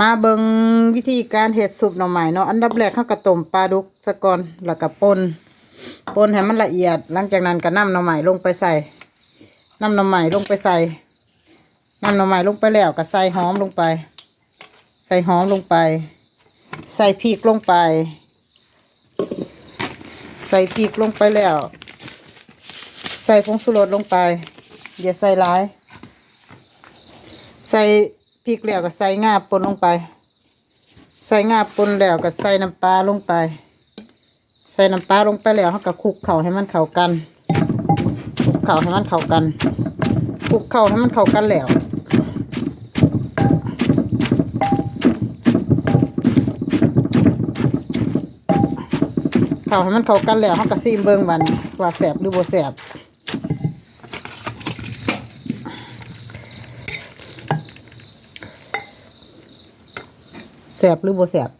มาเบิงวิธีการเฮ็ดซุปหน่อไม้เนาะอันดับแรกเฮาก็ต้มปลาดุกซะก่อนแล้วก็ป่นป่นให้มันละเอียด หลังจากนั้นก็นำหน่อไม้ลงไปใส่นำหน่อไม้ลงไปใส่นำหน่อไม้ลงไปแล้วก็ใส่หอมลงไป ใส่หอมลงไป ใส่พริกลงไป ใส่พริกลงไปแล้ว ใส่ผงชูรสลงไปอย่าใส่หลาย ใส่ พริกแล้วก็ใส่งาป่นลงไป ใส่งาป่นแล้วก็ใส่น้ำปลาลงไป ใส่น้ำปลาลงไปแล้วเราก็คลุกเข่าให้มันเข้ากันคลุกเข่าให้มันเข้ากันคลุกเข่าให้มันเข้ากันแล้วเข้าให้มันเข้ากันแล้วเราก็ซีมเบิ่งบันว่าแสบหรือบ่แสบ บหรือบ่แสบ